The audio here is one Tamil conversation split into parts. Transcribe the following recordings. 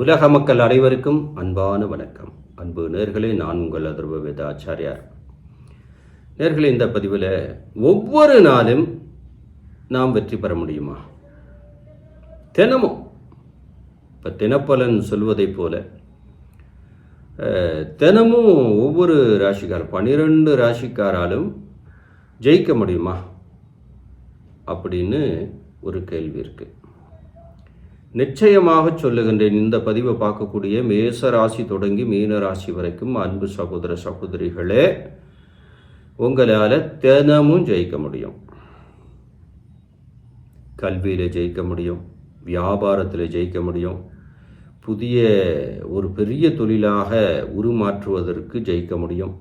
உலக மக்கள் அனைவருக்கும் அன்பான வணக்கம். அன்பு நேர்களே நான் உங்கள் அதர்வ வேதாச்சாரியார் நேர்களே இந்த பதிவில் ஒவ்வொரு நாளும் நாம் வெற்றி பெற முடியுமா? தினமும் இப்போ தினப்பலன் சொல்வதைப் போல தினமும் ஒவ்வொரு ராசிக்கார் பன்னிரெண்டு ராசிக்காராலும் ஜெயிக்க முடியுமா? அப்படின்னு ஒரு கேள்வி இருக்குது நிச்சயமாக சொல்லுகின்றேன் இந்த பதிவை பார்க்கக்கூடிய மேச ராசி தொடங்கி மீன ராசி வரைக்கும் அன்பு சகோதர சகோதரிகளே உங்களால் தினமும் ஜெயிக்க முடியும். கல்வியில் ஜெயிக்க முடியும் வியாபாரத்தில் ஜெயிக்க முடியும் புதிய ஒரு பெரிய தொழிலாக உருமாற்றுவதற்கு ஜெயிக்க முடியும்.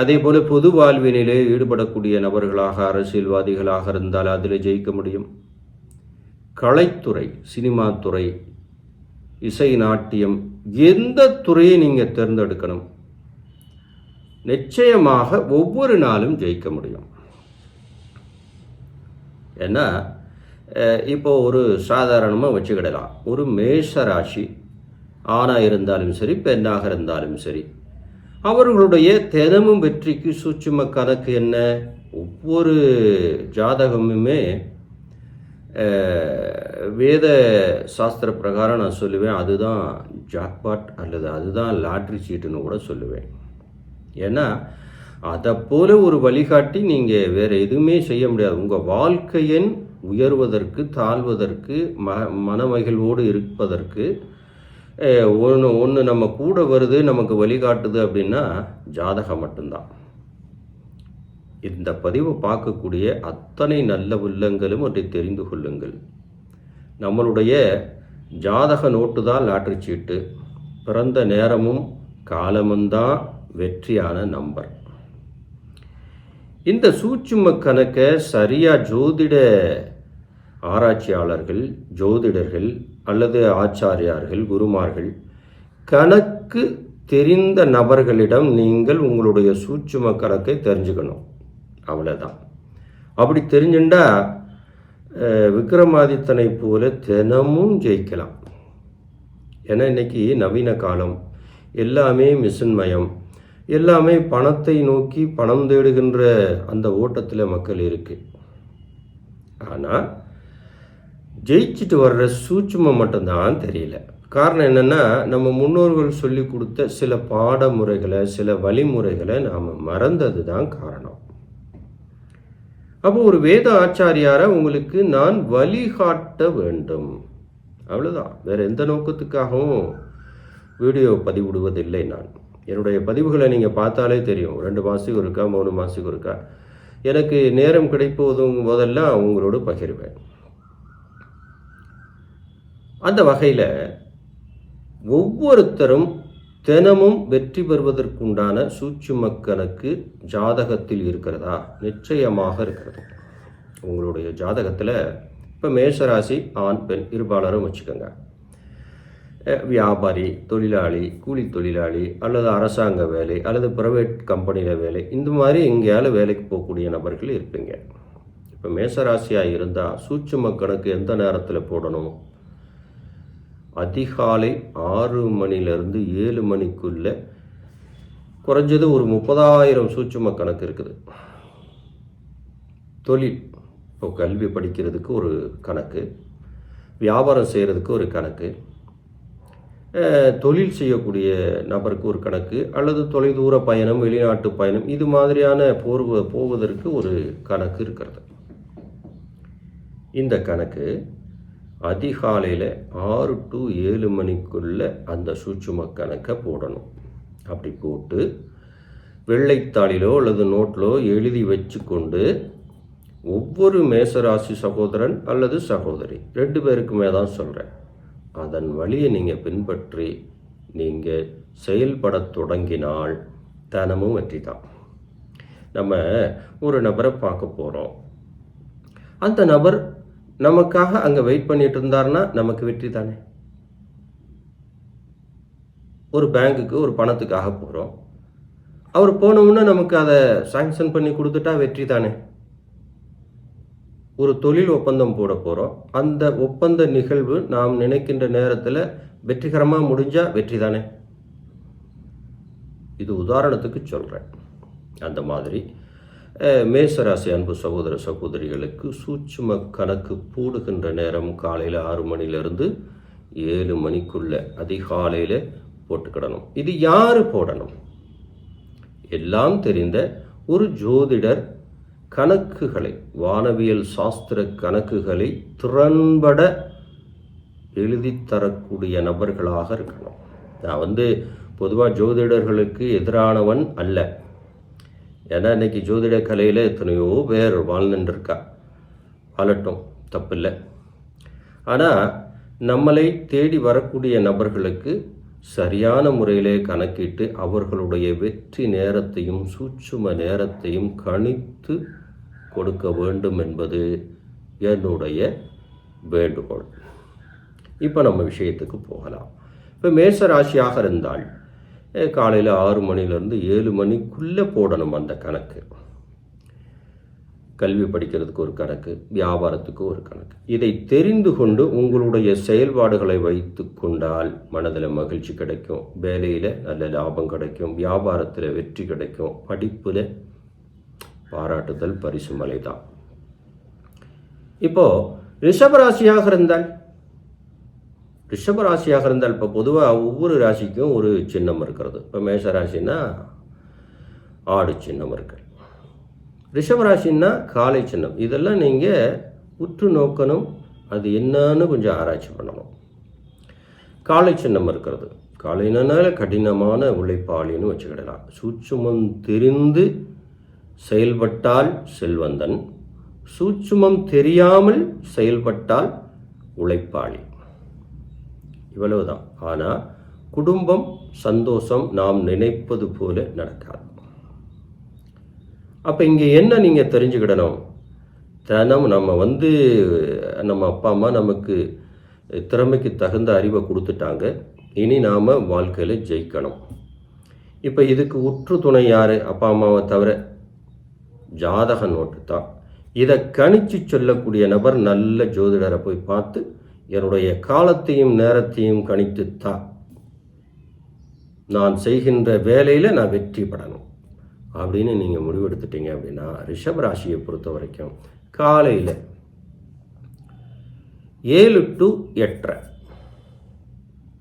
அதே போல் பொது வாழ்வினிலே ஈடுபடக்கூடிய நபர்களாக அரசியல்வாதிகளாக இருந்தால் அதில் ஜெயிக்க முடியும். கலைத்துறை சினிமா துறை இசை நாட்டியம் எந்த துறையை நீங்கள் தேர்ந்தெடுக்கணும்? நிச்சயமாக ஒவ்வொரு நாளும் ஜெயிக்க முடியும். ஏன்னா இப்போ ஒரு சாதாரணமாக வச்சுக்கிடலாம். ஒரு மேஷ ராசி ஆணாக இருந்தாலும் சரி பெண்ணாக இருந்தாலும் சரி அவர்களுடைய தினமும் வெற்றிக்கு சூட்சும கணக்கு என்ன? ஒவ்வொரு ஜாதகமுமே வேத சாஸ்திர பிரகாரம் நான் சொல்லுவேன். அதுதான் ஜாக்பாட் அல்லது அதுதான் லாட்ரி சீட்டுன்னு கூட சொல்லுவேன். ஏன்னா அதை போல ஒரு வழிகாட்டி நீங்கள் வேறு எதுவுமே செய்ய முடியாது. உங்கள் வாழ்க்கையின் உயர்வதற்கு தாழ்வதற்கு ம மனமகிழ்வோடு இருப்பதற்கு ஒன்று ஒன்று நம்ம கூட வருது நமக்கு வழிகாட்டுது அப்படின்னா ஜாதகம் மட்டும்தான். இந்த பதிவை பார்க்கக்கூடிய அத்தனை நல்ல உள்ளங்களும் ஒன்றை தெரிந்து கொள்ளுங்கள். நம்மளுடைய ஜாதக நோட்டு தான் லாட்ரி சீட்டு பிறந்த நேரமும் காலமும் தான் வெற்றியான நம்பர். இந்த சூட்சும கணக்கை சரியாக ஜோதிட ஆராய்ச்சியாளர்கள் ஜோதிடர்கள் அல்லது ஆச்சாரியார்கள் குருமார்கள் கணக்கு தெரிந்த நபர்களிடம் நீங்கள் உங்களுடைய சூட்சும கணக்கை தெரிஞ்சுக்கணும். அவ்வளோதான் அப்படி தெரிஞ்சுண்டா விக்ரமாதித்தனை போல தினமும் ஜெயிக்கலாம். ஏன்னா இன்னைக்கு நவீன காலம். எல்லாமே மிஷின்மயம். எல்லாமே பணத்தை நோக்கி பணம் தேடுகின்ற அந்த ஓட்டத்தில் மக்கள் இருக்குது ஆனால் ஜெயிச்சுட்டு வர்ற சூட்சுமம் மட்டும்தான் தெரியல. காரணம் என்னென்னா நம்ம முன்னோர்கள் சொல்லி கொடுத்த சில பாடமுறைகளை சில வழிமுறைகளை நாம் மறந்தது தான் காரணம். அப்போ ஒரு வேத ஆச்சாரியாரை உங்களுக்கு நான் வழிகாட்ட வேண்டும். அவ்வளோதான் வேற எந்த நோக்கத்துக்காகவும் வீடியோ பதிவிடுவதில்லை நான். என்னுடைய பதிவுகளை நீங்கள் பார்த்தாலே தெரியும். ரெண்டு மாதத்துக்கு இருக்கா மூணு மாதத்துக்கு இருக்கா எனக்கு நேரம் கிடைப்போதும் போதெல்லாம் உங்களோடு பகிர்வேன். அந்த வகையில் ஒவ்வொருத்தரும் தினமும் வெற்றி பெறுவதற்குண்டான சூட்சும கணக்கு ஜாதகத்தில் இருக்கிறதா? நிச்சயமாக இருக்கிறது. உங்களுடைய ஜாதகத்தில் இப்போ மேஷராசி ஆண் பெண் இருபாலரும் வச்சுக்கோங்க. வியாபாரி தொழிலாளி கூலி தொழிலாளி அல்லது அரசாங்க வேலை அல்லது ப்ரைவேட் கம்பெனியில் வேலை இந்த மாதிரி எங்கேயாலும் வேலைக்கு போகக்கூடிய நபர்கள் இருப்பீங்க. இப்போ மேசராசியாக இருந்தால் சூட்சும கணக்கு எந்த நேரத்தில் போடணும்? அதிகாலை ஆறு மணிலேருந்து ஏழு மணிக்குள்ள குறைஞ்சது ஒரு முப்பதாயிரம் சூட்சும கணக்கு இருக்குது. தொழில் இப்போ கல்வி படிக்கிறதுக்கு ஒரு கணக்கு வியாபாரம் செய்கிறதுக்கு ஒரு கணக்கு தொழில் செய்யக்கூடிய நபருக்கு ஒரு கணக்கு அல்லது தொலைதூர பயணம் வெளிநாட்டு பயணம் இது மாதிரியான போர்வ போவதற்கு ஒரு கணக்கு இருக்கிறது. இந்த கணக்கு அதிகாலையில் ஆறு டு ஏழு மணிக்குள்ளே அந்த சூட்சும கணக்கை போடணும். அப்படி போட்டு வெள்ளைத்தாளிலோ அல்லது நோட்டிலோ எழுதி வச்சுக்கொண்டு ஒவ்வொரு மேசராசி சகோதரன் அல்லது சகோதரி ரெண்டு பேருக்குமே தான் சொல்கிறேன் அதன் வழியை நீங்கள் பின்பற்றி நீங்கள் செயல்படத் தொடங்கினால் தனமும் வெற்றி தான். நம்ம ஒரு நபரை பார்க்க போகிறோம் அந்த நபர் நமக்காக அங்கே வெயிட் பண்ணிட்டு இருந்தாருன்னா நமக்கு வெற்றி தானே? ஒரு பேங்க்குக்கு ஒரு பணத்துக்காக போகிறோம் அவர் போனோம்னா நமக்கு அதை சாங்ஷன் பண்ணி கொடுத்துட்டா வெற்றி தானே? ஒரு தொழில் ஒப்பந்தம் போட போகிறோம் அந்த ஒப்பந்த நிகழ்வு நாம் நினைக்கின்ற நேரத்தில் வெற்றிகரமாக முடிஞ்சால் வெற்றி தானே? இது உதாரணத்துக்கு சொல்கிறேன் அந்த மாதிரி மேசராசி அன்பு சகோதர சகோதரிகளுக்கு சூட்சும கணக்கு போடுகின்ற நேரம் காலையில் ஆறு மணிலேருந்து ஏழு மணிக்குள்ள அதிகாலையில் போட்டுக்கிடணும். இது யார் போடணும்? எல்லாம் தெரிந்த ஒரு ஜோதிடர் கணக்குகளை வானவியல் சாஸ்திர கணக்குகளை திறன்பட எழுதித் தரக்கூடிய நபர்களாக இருக்கணும். நான் வந்து பொதுவாக ஜோதிடர்களுக்கு எதிரானவன் அல்ல. ஏன்னா இன்னைக்கு ஜோதிட கலையில் எத்தனையோ பேர் வாழ்ந்துட்டுருக்கா வாழட்டும் தப்பில்லை. ஆனால் நம்மளை தேடி வரக்கூடிய நபர்களுக்கு சரியான முறையிலே கணக்கிட்டு அவர்களுடைய வெற்றி நேரத்தையும் சூட்சும நேரத்தையும் கணித்து கொடுக்க வேண்டும் என்பது என்னுடைய வேண்டுகோள். இப்போ நம்ம விஷயத்துக்கு போகலாம். இப்போ மேச ராசியாக இருந்தால் காலையில் ஆறு மணிலேருந்து ஏழு மணிக்குள்ளே போடணும் அந்த கணக்கு. கல்வி படிக்கிறதுக்கு ஒரு கணக்கு வியாபாரத்துக்கு ஒரு கணக்கு. இதை தெரிந்து கொண்டு உங்களுடைய செயல்பாடுகளை வைத்து கொண்டால் மனதில் மகிழ்ச்சி கிடைக்கும் வேலையில் நல்ல லாபம் கிடைக்கும் வியாபாரத்தில் வெற்றி கிடைக்கும் படிப்பில் பாராட்டுதல் பரிசு மலை தான். இப்போ ரிஷபராசியாக இருந்தால் ரிஷபராசியாக இருந்தால் இப்போ பொதுவாக ஒவ்வொரு ராசிக்கும் ஒரு சின்னம் இருக்கிறது. இப்போ மேஷ ராசின்னா ஆடு சின்னம் இருக்கு. ரிஷபராசின்னா காலை சின்னம். இதெல்லாம் நீங்கள் உற்று நோக்கணும். அது என்னன்னு கொஞ்சம் ஆராய்ச்சி பண்ணணும். காலை சின்னம் இருக்கிறது. காலைனால கடினமான உழைப்பாளின்னு வச்சுக்கிடலாம். சூட்சுமம் தெரிந்து செயல்பட்டால் செல்வந்தன். சூட்சுமம் தெரியாமல் செயல்பட்டால் உழைப்பாளி. இவ்வளவுதான். ஆனால் குடும்பம் சந்தோஷம் நாம் நினைப்பது போல நடக்காது. அப்போ இங்கே என்ன நீங்கள் தெரிஞ்சுக்கிடணும்? தினம் நம்ம வந்து நம்ம அப்பா அம்மா நமக்கு திறமைக்கு தகுந்த அறிவை கொடுத்துட்டாங்க. இனி நாம் வாழ்க்கையில் ஜெயிக்கணும். இப்போ இதுக்கு உற்று துணை யார்? அப்பா அம்மாவை தவிர ஜாதக நோட்டு தான். இதை கணிச்சு சொல்லக்கூடிய நபர் நல்ல ஜோதிடரை போய் பார்த்து என்னுடைய காலத்தையும் நேரத்தையும் கணித்துத்தான் நான் செய்கின்ற வேலையில் நான் வெற்றி படணும் அப்படின்னு நீங்கள் முடிவெடுத்துட்டீங்க அப்படின்னா ரிஷப் ராசியை பொறுத்த வரைக்கும் காலையில் ஏழு டு எட்டரை.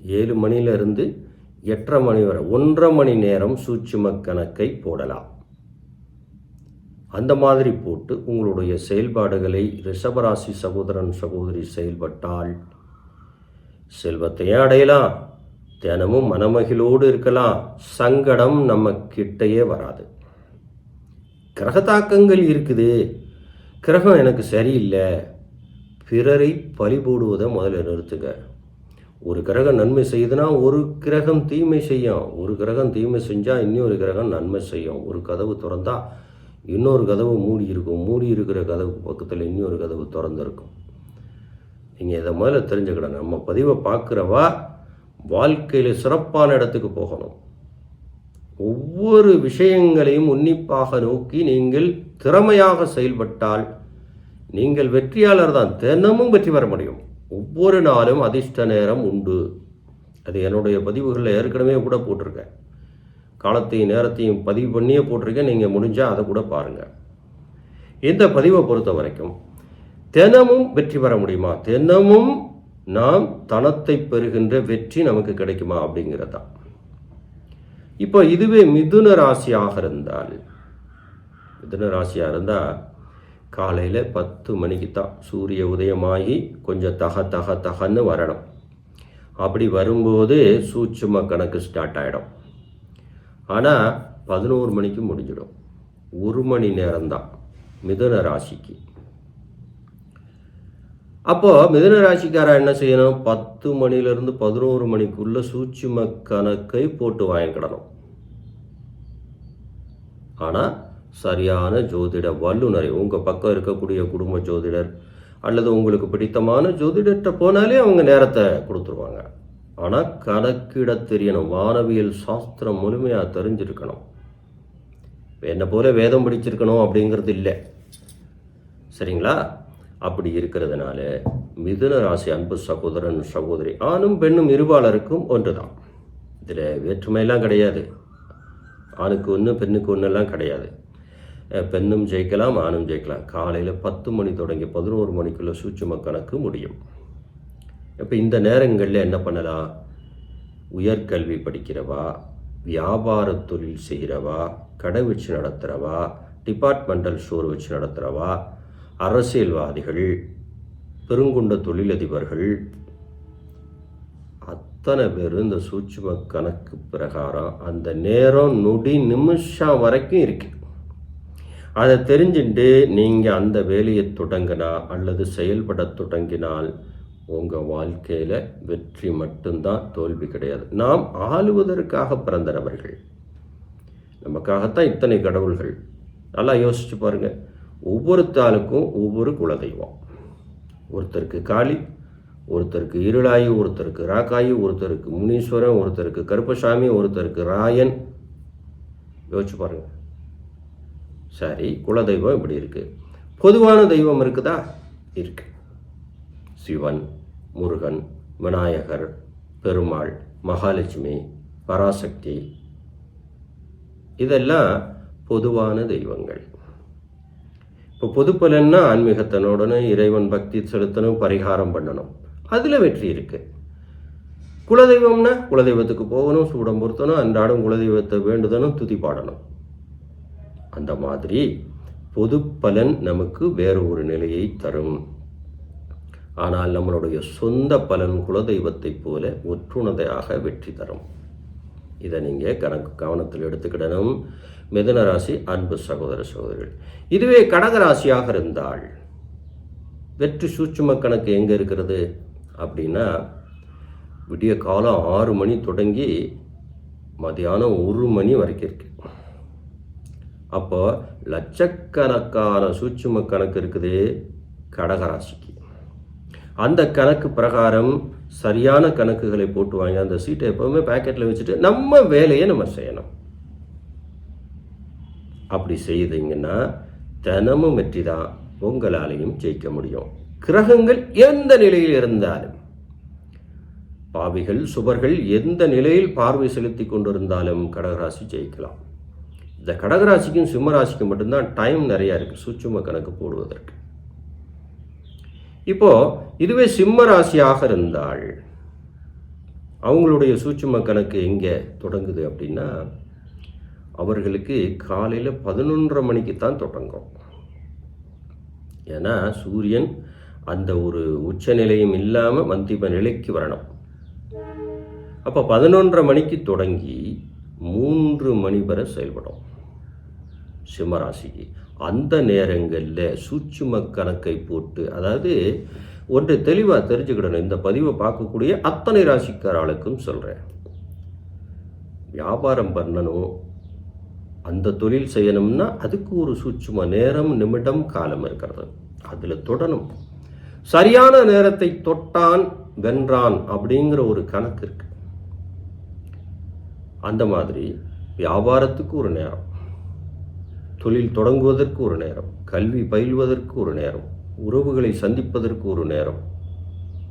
ஏழு மணியிலிருந்து எட்டரை மணி வரை ஒன்றரை மணி நேரம் சூட்சும கணக்கை போடலாம். அந்த மாதிரி போட்டு உங்களுடைய செயல்பாடுகளை ரிஷபராசி சகோதரன் சகோதரி செயல்பட்டால் செல்வத்தையே அடையலாம். தினமும் மனமகிழோடு இருக்கலாம். சங்கடம் நம்ம கிட்டையே வராது. கிரகத்தாக்கங்கள் இருக்குது. கிரகம் எனக்கு சரியில்லை. பிறரை பழி போடுவதை முதல்ல நிறுத்துங்க. ஒரு கிரகம் நன்மை செய்யுதுன்னா ஒரு கிரகம் தீமை செய்யும். ஒரு கிரகம் தீமை செஞ்சால் இன்னொரு கிரகம் நன்மை செய்யும். ஒரு கதவு திறந்தால் இன்னொரு கதவு மூடி இருக்கும். மூடி இருக்கிற கதவு பக்கத்தில் இன்னொரு கதவு திறந்துருக்கும். நீங்கள் இதை முதல்ல தெரிஞ்சுக்கிடணும். நம்ம பதிவை பார்க்குறவா வாழ்க்கையில் சிறப்பான இடத்துக்கு போகணும். ஒவ்வொரு விஷயங்களையும் உன்னிப்பாக நோக்கி நீங்கள் திறமையாக செயல்பட்டால் நீங்கள் வெற்றியாளர் தான். தினமும் வெற்றி பெற முடியும். ஒவ்வொரு நாளும் அதிர்ஷ்ட நேரம் உண்டு. அது என்னுடைய பதிவுகளில் ஏற்கனவே கூட போட்டிருக்கேன். காலத்தையும் நேரத்தையும் பதிவு பண்ணியே போட்டிருக்கேன். நீங்கள் முடிஞ்சால் அதை கூட பாருங்கள் இந்த பதிவை பொறுத்த வரைக்கும் தினமும் வெற்றி பெற முடியுமா? தினமும் நாம் தனத்தை பெறுகின்ற வெற்றி நமக்கு கிடைக்குமா அப்படிங்கிறது. தான் இப்போ இதுவே மிதுன ராசியாக இருந்தால் மிதுன ராசியாக இருந்தால் காலையில் பத்து மணிக்கு தான் சூரிய உதயமாகி கொஞ்சம் தக தக தகன்னு வரணும். அப்படி வரும்போது சூட்சும கணக்கு ஸ்டார்ட் ஆகிடும் ஆனால் பதினோரு மணிக்கு முடிஞ்சிடும். ஒரு மணி நேரம்தான் மிதுன ராசிக்கு. அப்போது மிதுன ராசிக்காரன் என்ன செய்யணும்? பத்து மணிலேருந்து பதினோரு மணிக்குள்ளே சூட்சும கணக்கை போட்டு வாங்கிக்கிடணும். ஆனால் சரியான ஜோதிட வல்லுநரை உங்கள் பக்கம் இருக்கக்கூடிய குடும்ப ஜோதிடர் அல்லது உங்களுக்கு பிடித்தமான ஜோதிடர்கிட்ட போனாலே அவங்க நேரத்தை கொடுத்துருவாங்க. ஆனால் கணக்கிட தெரியணும் வானவியல் சாஸ்திரம் முழுமையாக தெரிஞ்சிருக்கணும். என்னை போல வேதம் படிச்சிருக்கணும் அப்படிங்கிறது இல்லை. சரிங்களா? அப்படி இருக்கிறதுனால மிதுன ராசி அன்பு சகோதரன் சகோதரி ஆணும் பெண்ணும் இருபாலருக்கும் ஒன்று தான் இதில் வேற்றுமையெல்லாம் கிடையாது. ஆணுக்கு ஒன்று பெண்ணுக்கு ஒன்றெல்லாம் கிடையாது. பெண்ணும் ஜெயிக்கலாம் ஆணும் ஜெயிக்கலாம். காலையில் பத்து மணி தொடங்கி பதினோரு மணிக்குள்ளே சூட்சும கணக்கு முடியும். இப்போ இந்த நேரங்களில் என்ன பண்ணலாம் உயர்கல்வி படிக்கிறவா? வியாபார தொழில் செய்கிறவா கடை வச்சு நடத்துகிறவா டிபார்ட்மெண்டல் ஸ்டோர் வச்சு நடத்துகிறவா அரசியல்வாதிகள் பெருங்குண்ட தொழிலதிபர்கள் அத்தனை பேர் இந்த சூட்சும கணக்கு பிரகாரம் அந்த நேரம் நொடி நிமிஷம் வரைக்கும் இருக்கு. அதை தெரிஞ்சுட்டு நீங்கள் அந்த வேலையை தொடங்கினா அல்லது செயல்பட தொடங்கினால் உங்கள் வாழ்க்கையில் வெற்றி மட்டும்தான் தோல்வி கிடையாது. நாம் ஆளுவதற்காக பிறந்த நபர்கள் நமக்காகத்தான் இத்தனை கடவுள்கள். நல்லா யோசிச்சு பாருங்க. ஒவ்வொருத்தாளுக்கும் ஒவ்வொரு குலதெய்வம். ஒருத்தருக்கு காளி ஒருத்தருக்கு இருளாயி ஒருத்தருக்கு ராக்காயு ஒருத்தருக்கு முனீஸ்வரன் ஒருத்தருக்கு கருப்பசாமி ஒருத்தருக்கு ராயன். யோசிச்சு பாருங்க. சரி குலதெய்வம் இப்படி இருக்கு. பொதுவான தெய்வம் இருக்குதா? இருக்கு. சிவன் முருகன் விநாயகர் பெருமாள் மகாலட்சுமி பராசக்தி. இதெல்லாம் பொதுவான தெய்வங்கள். இப்போ பொது பலன்னா ஆன்மீகத்தனுடனும் இறைவன் பக்தி செலுத்தணும் பரிகாரம் பண்ணணும். அதில் வெற்றி இருக்குது குலதெய்வம்னா குலதெய்வத்துக்கு போகணும் சூடம் பொருத்தணும் அன்றாடம் குலதெய்வத்தை வேண்டுதனும் துதி பாடணும். அந்த மாதிரி பொது பலன் நமக்கு வேறு ஒரு நிலையை தரும். ஆனால் நம்மளுடைய சொந்த பலன் குலதெய்வத்தைப் போல ஒற்றுணதையாக வெற்றி தரும். இதை நீங்கள் கணக்கு கவனத்தில் எடுத்துக்கிடணும். மிதுன ராசி அன்பு சகோதர சகோதரிகள். இதுவே கடகராசியாக இருந்தால் வெற்றி சூட்சும கணக்கு எங்கே இருக்கிறது? அப்படின்னா விடிய காலம் ஆறு மணி தொடங்கி மதியானம் ஒரு மணி வரைக்கும் இருக்கு. அப்போ லட்சக்கணக்கான சூட்சும கணக்கு இருக்குது கடகராசிக்கு அந்த கணக்கு பிரகாரம் சரியான கணக்குகளை போட்டு வாங்கி அந்த சீட்டை எப்பவுமே பேக்கெட்டில் வச்சுட்டு நம்ம வேலையை நம்ம செய்யணும். அப்படி செய்தீங்கன்னா தினமும் வெற்றி தான் உங்களாலையும் ஜெயிக்க முடியும். கிரகங்கள் எந்த நிலையில் இருந்தாலும் பாவிகள் சுபர்கள் எந்த நிலையில் பார்வை செலுத்தி கொண்டிருந்தாலும் கடகராசி ஜெயிக்கலாம். இந்த கடகராசிக்கும் சிம்மராசிக்கும் மட்டும்தான் டைம் நிறையா இருக்குது சூட்சும கணக்கு போடுவதற்கு. இப்போ இதுவே சிம்ம ராசியாக இருந்தால் அவங்களுடைய சூட்சும கணக்கு எங்கே தொடங்குது அப்படின்னா அவர்களுக்கு காலையில் பதினொன்றரை மணிக்கு தான் தொடங்கும். ஏன்னா சூரியன் அந்த ஒரு உச்சநிலையும் இல்லாமல் மந்திம நிலைக்கு வரணும். அப்போ பதினொன்றரை மணிக்கு தொடங்கி மூன்று மணி வரை செயல்படும். சிம்மராசிக்கு அந்த நேரங்களில் சூட்சும கணக்கை போட்டு அதாவது ஒன்று தெளிவாக தெரிஞ்சுக்கிடணும். இந்த பதிவை பார்க்கக்கூடிய அத்தனை ராசிக்காரர்களுக்கும் சொல்கிறேன் வியாபாரம் பண்ணணும் அந்த தொழில் செய்யணும்னா அதுக்கு ஒரு சூட்சும நேரம் நிமிடம் காலம் இருக்கிறது. அதில் தொடணும். சரியான நேரத்தை தொட்டான் வென்றான் அப்படிங்கிற ஒரு கணக்கு இருக்கு. அந்த மாதிரி வியாபாரத்துக்கு ஒரு நேரம். தொழில் தொடங்குவதற்கு ஒரு நேரம் கல்வி பயில்வதற்கு ஒரு நேரம் உறவுகளை சந்திப்பதற்கு ஒரு நேரம்.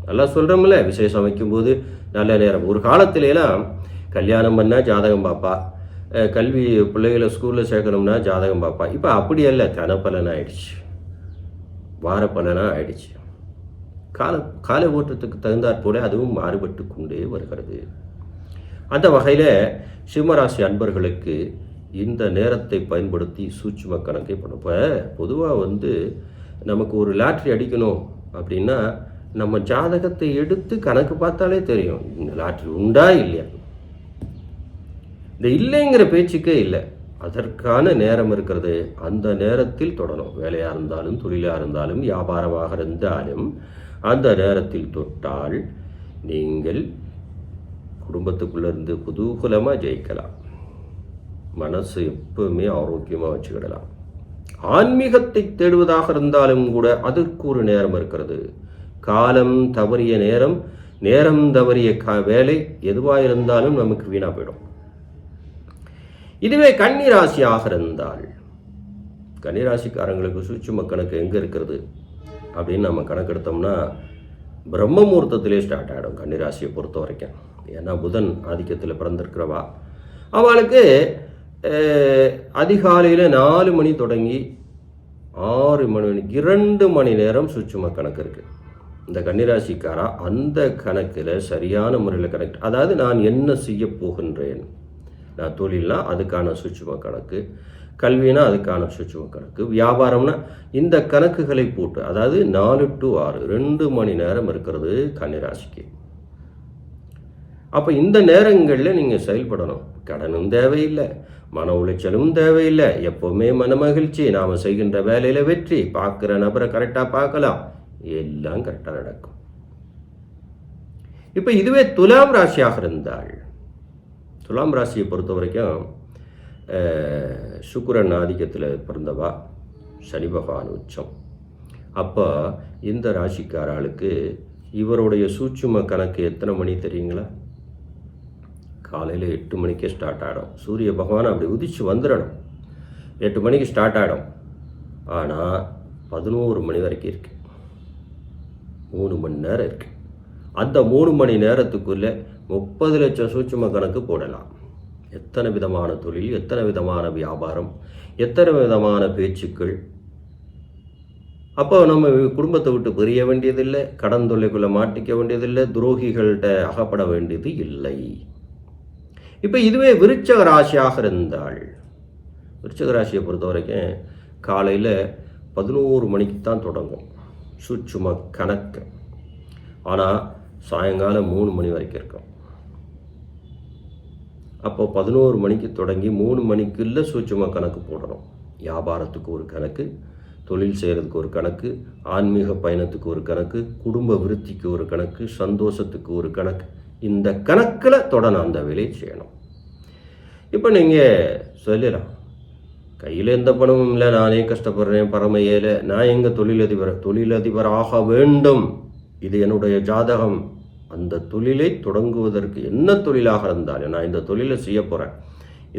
நல்லா சொல்கிறோம்ல விசேஷம் அமைக்கும்போது நல்ல நேரம். ஒரு காலத்திலலாம் கல்யாணம் பண்ணால் ஜாதகம் பார்ப்பா. கல்வி பிள்ளைகளை ஸ்கூலில் சேர்க்கணும்னா ஜாதகம் பார்ப்பா. இப்போ அப்படி அல்ல தனப்பலன் ஆயிடுச்சு. வார பலனாக ஆயிடுச்சு. கால கால ஓட்டத்துக்கு தகுந்தாற் போல அதுவும் மாறுபட்டு கொண்டே வருகிறது. அந்த வகையில் சிம்மராசி அன்பர்களுக்கு இந்த நேரத்தை பயன்படுத்தி சூட்சும கணக்கை பண்ணும். இப்போ பொதுவாக வந்து நமக்கு ஒரு லாட்ரி அடிக்கணும் அப்படின்னா நம்ம ஜாதகத்தை எடுத்து கணக்கு பார்த்தாலே தெரியும். இந்த லாட்ரி உண்டா இல்லையா? இந்த இல்லைங்கிற பேச்சுக்கே இல்லை. அதற்கான நேரம் இருக்கிறது. அந்த நேரத்தில் தொடரும் வேலையாக இருந்தாலும் தொழிலாக இருந்தாலும் வியாபாரமாக இருந்தாலும் அந்த நேரத்தில் தொட்டால் நீங்கள் குடும்பத்துக்குள்ளே இருந்து குதூகலமாக ஜெயிக்கலாம். மனசு எப்பவுமே ஆரோக்கியமாக வச்சுக்கிடலாம். ஆன்மீகத்தை தேடுவதாக இருந்தாலும் கூட அதற்கு ஒரு நேரம் இருக்கிறது. காலம் தவறிய நேரம் நேரம் தவறிய கா வேலை எதுவாக இருந்தாலும் நமக்கு வீணாக போயிடும். இதுவே கன்னிராசியாக இருந்தால் கன்னிராசிக்காரங்களுக்கு சூட்சும கணக்கு எங்கே இருக்கிறது? அப்படின்னு நம்ம கணக்கெடுத்தோம்னா பிரம்ம முகூர்த்தத்திலே ஸ்டார்ட் ஆகிடும் கன்னிராசியை பொறுத்த வரைக்கும் ஏன்னா புதன் ஆதிக்கத்தில் பிறந்திருக்கிறவா. அவளுக்கு அதிகாலையில் நாலு மணி தொடங்கி ஆறு மணி இரண்டு மணி நேரம் சுற்றும கணக்கு இருக்குது இந்த கன்னிராசிக்காரா அந்த கணக்கில் சரியான முறையில் கணக்கு அதாவது நான் என்ன செய்ய போகின்றேன்? நான் தொழில்னா அதுக்கான சுற்றும கணக்கு கல்வினா அதுக்கான சுற்றும கணக்கு வியாபாரம்னா இந்த கணக்குகளை போட்டு அதாவது நாலு டு ஆறு ரெண்டு மணி நேரம் இருக்கிறது கன்னிராசிக்கு. அப்போ இந்த நேரங்களில் நீங்கள் செயல்படணும். கடனும் தேவையில்லை. மன உளைச்சலும் தேவையில்லை. எப்போவுமே மன மகிழ்ச்சி. நாம் செய்கின்ற வேலையில் வெற்றி. பார்க்குற நபரை கரெக்டாக பார்க்கலாம். எல்லாம் கரெக்டாக நடக்கும். இப்போ இதுவே துலாம் ராசியாக இருந்தால் துலாம் ராசியை பொறுத்த வரைக்கும் சுக்கரன் ஆதிக்கத்தில் பிறந்தவா? சனி பகவான் உச்சம். அப்போ இந்த ராசிக்காராளுக்கு இவருடைய சூட்சும கணக்கு எத்தனை மணி தெரியுங்களா? காலையில் எட்டு மணிக்கே ஸ்டார்ட் ஆகிடும் சூரிய பகவான் அப்படி உதிச்சு வந்துடணும் எட்டு மணிக்கு ஸ்டார்ட் ஆகிடும் ஆனால் பதினோரு மணி வரைக்கும் இருக்குது மூணு மணி நேரம் இருக்குது அந்த மூணு மணி நேரத்துக்குள்ளே முப்பது லட்சம் சூட்சும கணக்கு போடலாம். எத்தனை விதமான தொழில் எத்தனை விதமான வியாபாரம் எத்தனை விதமான பேச்சுக்கள்? அப்போ நம்ம குடும்பத்தை விட்டு பிரிய வேண்டியதில்லை கடன் தொல்லைக்குள்ளே மாட்டிக்க வேண்டியதில்லை துரோகிகள்கிட்ட அகப்பட வேண்டியது இல்லை. இப்போ இதுவே விருச்சக ராசியாக இருந்தால் விருச்சக ராசியை பொறுத்த வரைக்கும் காலையில் பதினோரு மணிக்கு தான் தொடங்கும். சுற்றும கணக்கு. ஆனால் சாயங்காலம் மூணு மணி வரைக்கும் இருக்கும். அப்போ பதினோரு மணிக்கு தொடங்கி மூணு மணிக்குள்ள சூட்சும கணக்கு போடணும். வியாபாரத்துக்கு ஒரு கணக்கு தொழில் செய்கிறதுக்கு ஒரு கணக்கு ஆன்மீக பயணத்துக்கு ஒரு கணக்கு குடும்ப விருத்திக்கு ஒரு கணக்கு சந்தோஷத்துக்கு ஒரு கணக்கு. இந்த கணக்கில் தொடன அந்த வேலையை செய்யணும். இப்போ நீங்கள் சொல்லலாம் கையில் எந்த பணமும் இல்லை நானே கஷ்டப்படுறேன் பரம ஏழை நான் எங்கள் தொழிலதிபர் தொழிலதிபர் ஆக வேண்டும். இது என்னுடைய ஜாதகம். அந்த தொழிலை தொடங்குவதற்கு என்ன தொழிலாக இருந்தாலும் நான் இந்த தொழிலை செய்ய போகிறேன்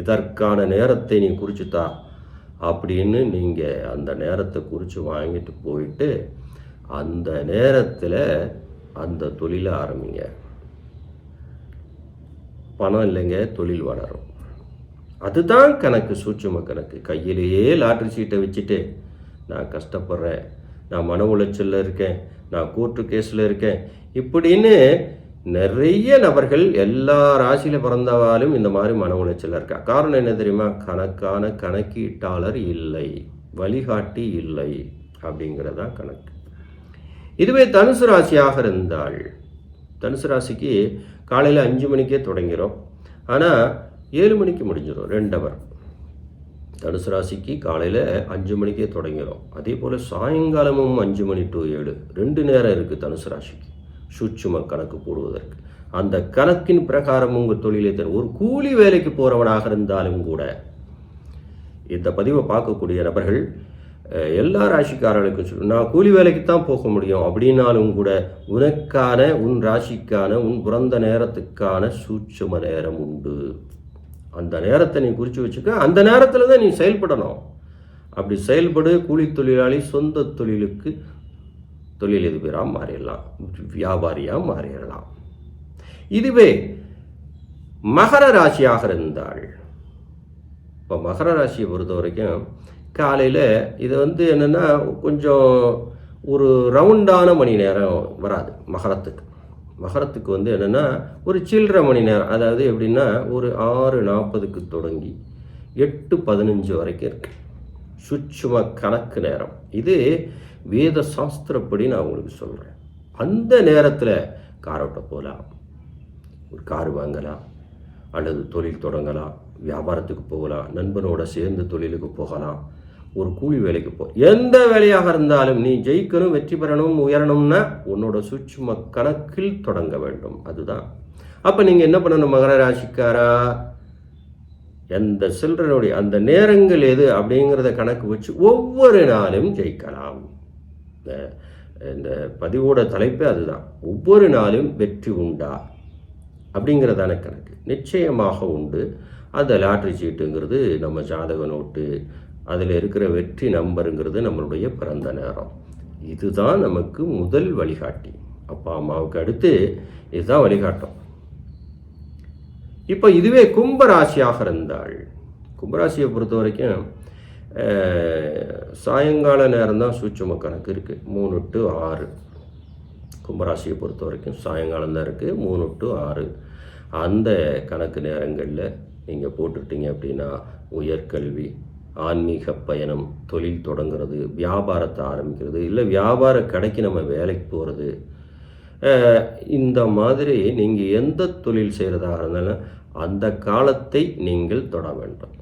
இதற்கான நேரத்தை நீ குறிச்சுத்தா அப்படின்னு நீங்கள் அந்த நேரத்தை குறித்து வாங்கிட்டு போயிட்டு அந்த நேரத்தில் அந்த தொழிலை ஆரம்பிங்க. பணம் இல்லைங்க தொழில் வளரும். அதுதான் கணக்கு சூட்சும கணக்கு. கையிலேயே லாட்ரி சீட்டை வச்சுட்டு நான் கஷ்டப்படுறேன். நான் மன உளைச்சலில் இருக்கேன். நான் கோர்ட்டு கேஸில் இருக்கேன். இப்படின்னு நிறைய நபர்கள் எல்லா ராசியில் பிறந்தவாலும் இந்த மாதிரி மன உளைச்சலில் இருக்கா? காரணம் என்ன தெரியுமா? கணக்கான கணக்கீட்டாளர் இல்லை. வழிகாட்டி இல்லை அப்படிங்கிறதான் கணக்கு. இதுவே தனுசு ராசியாக இருந்தால் தனுசு ராசிக்கு காலையில் அஞ்சு மணிக்கே தொடங்கிறோம். ஆனால் ஏழு மணிக்கு முடிஞ்சிடும் ரெண்டு அவர் தனுசு ராசிக்கு காலையில் அஞ்சு மணிக்கே தொடங்கிடும் அதே போல் சாயங்காலமும் அஞ்சு மணி டு ஏழு. ரெண்டு நேரம் இருக்குது தனுசு ராசிக்கு. சூட்சும கணக்கு போடுவதற்கு. அந்த கணக்கின் பிரகாரம் உங்கள் தொழிலை தரும். ஒரு கூலி வேலைக்கு போகிறவனாக இருந்தாலும் கூட இந்த பதிவை பார்க்கக்கூடிய நபர்கள் எல்லா ராசிக்காரர்களுக்கும் சொல்லு நான் கூலி வேலைக்கு தான் போக முடியும். அப்படின்னாலும் கூட உனக்கான உன் ராசிக்கான உன் பிறந்த நேரத்துக்கான சூட்சும நேரம் உண்டு. அந்த நேரத்தை நீ குறித்து வச்சுக்க அந்த நேரத்தில் தான் நீ செயல்படணும். அப்படி செயல்படு கூலி தொழிலாளி சொந்த தொழிலுக்கு தொழில் தொழிலதிபராக மாறிடலாம். வியாபாரியாக மாறிடலாம். இதுவே மகர ராசியாக இருந்தாள் இப்போ மகர ராசியை பொறுத்த வரைக்கும் காலையில் இது வந்து என்னென்னா கொஞ்சம் ஒரு ரவுண்டான மணி நேரம் வராது மகரத்துக்கு. மகரத்துக்கு வந்து என்னென்னா ஒரு சில்லற மணி நேரம் அதாவது எப்படின்னா ஒரு ஆறு நாற்பதுக்கு தொடங்கி எட்டு பதினஞ்சு வரைக்கும் இருக்கு. சுட்சும கணக்கு நேரம். இது வேத சாஸ்திரப்படி நான் உங்களுக்கு சொல்கிறேன் அந்த நேரத்தில் காரோட்ட போகலாம். ஒரு கார் வாங்கலாம். அல்லது தொழில் தொடங்கலாம். வியாபாரத்துக்கு போகலாம். நண்பனோட சேர்ந்து தொழிலுக்கு போகலாம். ஒரு கூலி வேலைக்கு போ. எந்த வேலையாக இருந்தாலும் நீ ஜெயிக்கணும் வெற்றி பெறணும் உயரணும்னா உன்னோட சூட்சும கணக்கில் தொடங்க வேண்டும். அதுதான். அப்போ நீங்கள் என்ன பண்ணணும் மகர ராசிக்காரா? எந்த சில்லறனுடைய அந்த நேரங்கள் எது அப்படிங்கிறத கணக்கு வச்சு ஒவ்வொரு நாளும் ஜெயிக்கலாம். இந்த பதிவோட தலைப்பே அதுதான். ஒவ்வொரு நாளும் வெற்றி உண்டா? அப்படிங்கிறதான கணக்கு. நிச்சயமாக உண்டு. அந்த லாட்ரி சீட்டுங்கிறது நம்ம ஜாதக நோட்டு அதில் இருக்கிற வெற்றி நம்பருங்கிறது நம்மளுடைய பிறந்த நேரம். இதுதான் நமக்கு முதல் வழிகாட்டி. அப்பா அம்மாவுக்கு அடுத்து இதுதான் வழிகாட்டும். இப்போ இதுவே கும்பராசியாக இருந்தாள். கும்பராசியை பொறுத்த வரைக்கும் சாயங்கால நேரம் தான் சூட்சும கணக்கு இருக்குது மூணு டு ஆறு. கும்பராசியை பொறுத்த வரைக்கும் சாயங்காலம் தான் இருக்குது மூணு டு ஆறு. அந்த கணக்கு நேரங்களில் நீங்கள் போட்டுட்டீங்க அப்படின்னா உயர்கல்வி ஆன்மீக பயணம் தொழில் தொடங்குறது வியாபாரத்தை ஆரம்பிக்கிறது இல்லை வியாபார கடைக்கு நம்ம வேலைக்கு போகிறது இந்த மாதிரி நீங்கள் எந்த தொழில் செய்கிறதாக இருந்தாலும் அந்த காலத்தை நீங்கள் தொட வேண்டும்.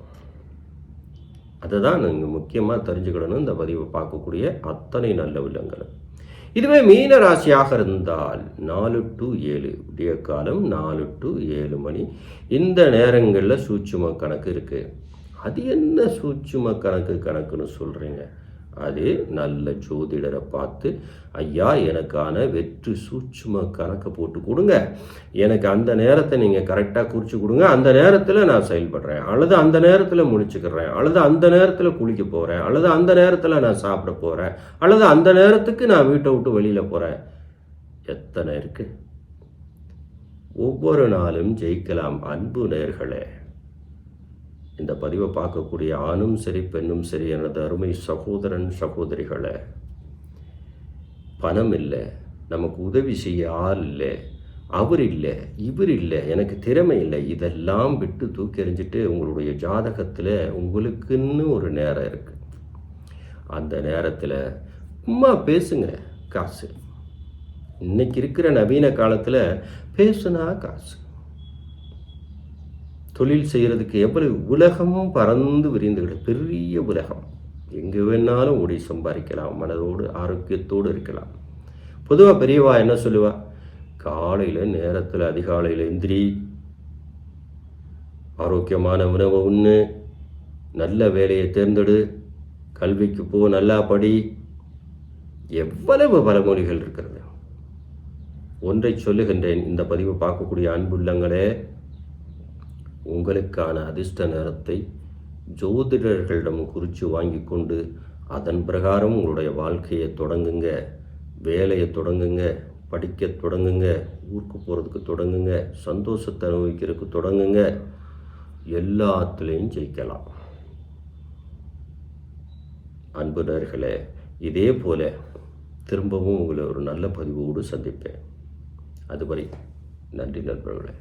அதுதான் நீங்கள் முக்கியமாக தெரிஞ்சுக்கணும் இந்த பதிவை பார்க்கக்கூடிய அத்தனை நல்ல உள்ளங்களும். இதுவே மீன ராசியாக இருந்தால் நாலு டு ஏழு விடிய காலம் நாலு டு ஏழு மணி. இந்த நேரங்களில் சூட்சும கணக்கு இருக்குது அது என்ன சூட்சும கணக்கு கணக்குன்னு சொல்கிறீங்க அது நல்ல ஜோதிடரை பார்த்து ஐயா எனக்கான வெற்று சூட்சும கணக்கை போட்டு கொடுங்க. எனக்கு அந்த நேரத்தை நீங்கள் கரெக்டாக குறித்து கொடுங்க. அந்த நேரத்தில் நான் செயல்படுறேன். அல்லது அந்த நேரத்தில் முடிச்சுக்கிறேன். அல்லது அந்த நேரத்தில் குளிக்க போகிறேன் அல்லது அந்த நேரத்தில் நான் சாப்பிட போகிறேன் அல்லது அந்த நேரத்துக்கு நான் வீட்டை விட்டு வெளியில் போகிறேன் எத்தனை இருக்குது ஒவ்வொரு நாளும் ஜெயிக்கலாம் அன்பு நேர்களே. இந்த பதிவை பார்க்கக்கூடிய ஆணும் சரி பெண்ணும் சரி எனது அருமை சகோதரன் சகோதரிகளை பணம் இல்லை நமக்கு உதவி செய்ய ஆள் இல்லை அவர் இல்லை இவர் இல்லை எனக்கு திறமை இல்லை இதெல்லாம் விட்டு தூக்கி எறிஞ்சிட்டு உங்களுடைய ஜாதகத்தில் உங்களுக்குன்னு ஒரு நேரம் இருக்குது அந்த நேரத்தில் சும்மா பேசுங்க காசு. இன்னைக்கு இருக்கிற நவீன காலத்தில் பேசுனா காசு. தொழில் செய்கிறதுக்கு எவ்வளவு உலகமும் பறந்து விரிந்துகிட்டு பெரிய உலகம். எங்கே வேணாலும் ஓடி சம்பாதிக்கலாம் மனதோடு ஆரோக்கியத்தோடு இருக்கலாம். பொதுவாக பெரியவா என்ன சொல்லுவா? காலையில் நேரத்தில் அதிகாலையில் எந்திரி. ஆரோக்கியமான உணவை உண்ணு. நல்ல வேலையை தேர்ந்தெடு. கல்விக்கு போ நல்லா படி. எவ்வளவு பலமொழிகள் இருக்கிறது. ஒன்றை சொல்லுகின்றேன் இந்த பதிவை பார்க்கக்கூடிய அன்புள்ளங்களே. உங்களுக்கான அதிர்ஷ்ட நேரத்தை ஜோதிடர்களிடம் குறித்து வாங்கி கொண்டு அதன் பிரகாரம் உங்களுடைய வாழ்க்கையை தொடங்குங்க வேலையை தொடங்குங்க படிக்க தொடங்குங்க ஊருக்கு போகிறதுக்கு தொடங்குங்க சந்தோஷத்தை அனுபவிக்கிறதுக்கு தொடங்குங்க. எல்லாத்துலேயும் ஜெயிக்கலாம். அன்பு இதே போல திரும்பவும் உங்களை ஒரு நல்ல பதிவோடு சந்திப்பேன். அதுவரை நன்றி நண்பர்களே.